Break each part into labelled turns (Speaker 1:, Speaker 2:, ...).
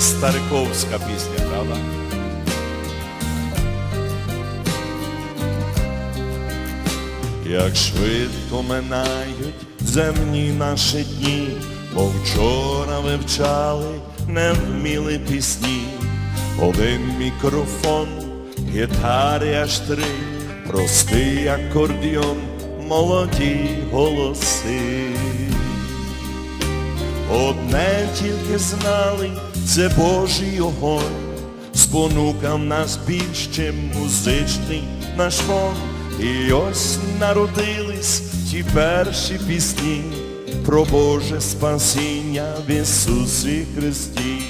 Speaker 1: Стариковська пісня, правда? Як швидко минають земні наші дні, бо вчора вивчали, не вміли пісні, один мікрофон, гітари аж три, простий акордіон, молоді голоси. Одне тільки знали, це Божий огонь, спонукав нас більш, чим музичний наш фон. І ось народились ті перші пісні про Боже спасіння в Ісусі Христі.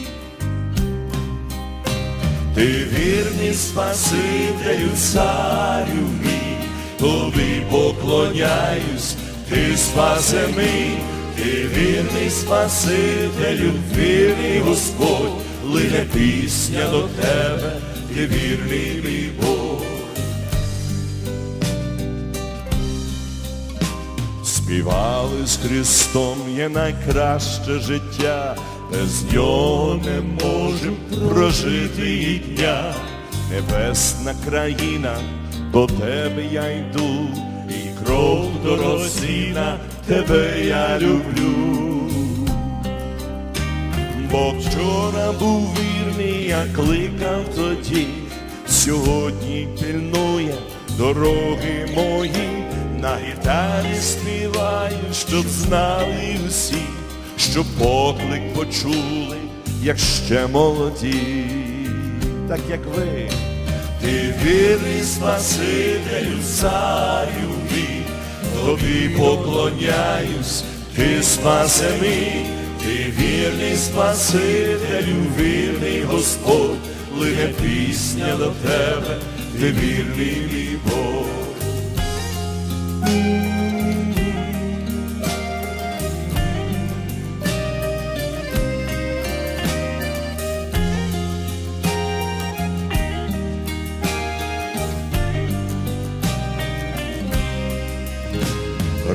Speaker 1: Ти вірний Спасителю, царю мій, тобі поклоняюсь, ти спасе мій, ти вірний Спасителю, вірний Господь, лине пісня до тебе, ти вірний мій Бог. Співали з Христом є найкраще життя, без нього не можем прожити і дня. Небесна країна, до тебе я йду, і кров дорозіна, тебе я люблю. Бо вчора був вірний, я кликав тоді, сьогодні пильнує дороги мої, на гітарі співаю, щоб знали усі, щоб поклик почули, як ще молоді, так як ви, ти вірний Спасителю, царю мій, тобі поклоняюсь, ти спасе мій, ти вірний Спасителю, вірний Господь, лине пісня до тебе, ти вірний мій Бог.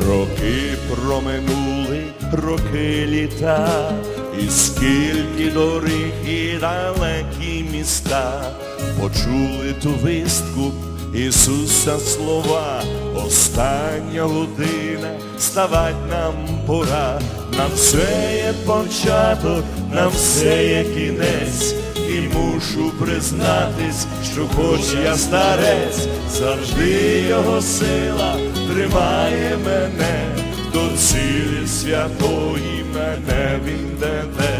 Speaker 1: Роки проминули, роки літа, і скільки доріг і далекі міста. Почули ту вістку Ісуса слова, остання година, ставать нам пора, на все є початок, на все є кінець, і мушу признатись, що хоч я старець, завжди його сила тримає мене, до цілі святої мене він веде,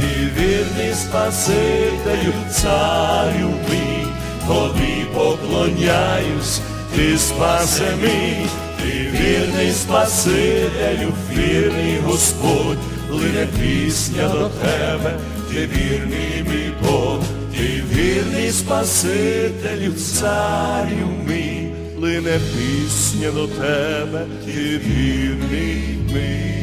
Speaker 1: і вірний Спасителю, царю мій, тобі поклоняюсь, ти спасе мій, ти вірний Спасителю, вірний Господь, лине пісня до тебе, ти вірний мій Бог, ти вірний Спасителю, царю мій, лине пісня до тебе, ти вірний мій.